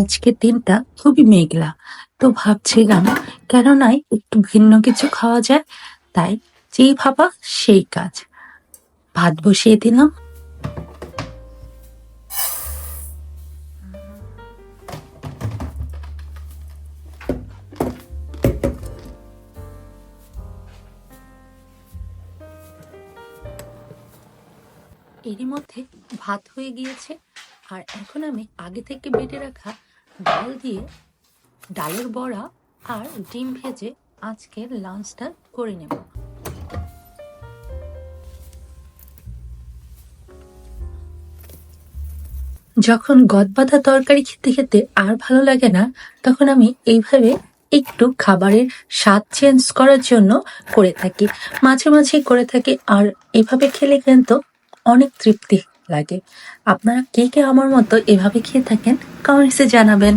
আজকের দিনটা খুবই মেঘলা। তো ভাবছিলাম কেন নাই একটু ভিন্ন কিছু খাওয়া যায়, তাই যেই ভাবা সেই কাজ। ভাত বসিয়ে দিলাম। এরই মধ্যে ভাত হয়ে গিয়েছে। আর এখন আমি আগে থেকে বেটে রাখা ডাল দিয়ে ডালের বড়া আর ডিম ভেজে আজকের লাঞ্চটা করে নেব। যখন গদবাঁধা তরকারি খেতে খেতে আর ভালো লাগে না, তখন আমি এইভাবে একটু খাবারের স্বাদ চেঞ্জ করার জন্য করে থাকি। মাঝে মাঝে করে থাকি আর এভাবে খেলে কিন্তু অনেক তৃপ্তি লাগে। আপনারা কে কে আমার মতো এভাবে খেয়ে থাকেন? কমেন্টসে জানাবেন।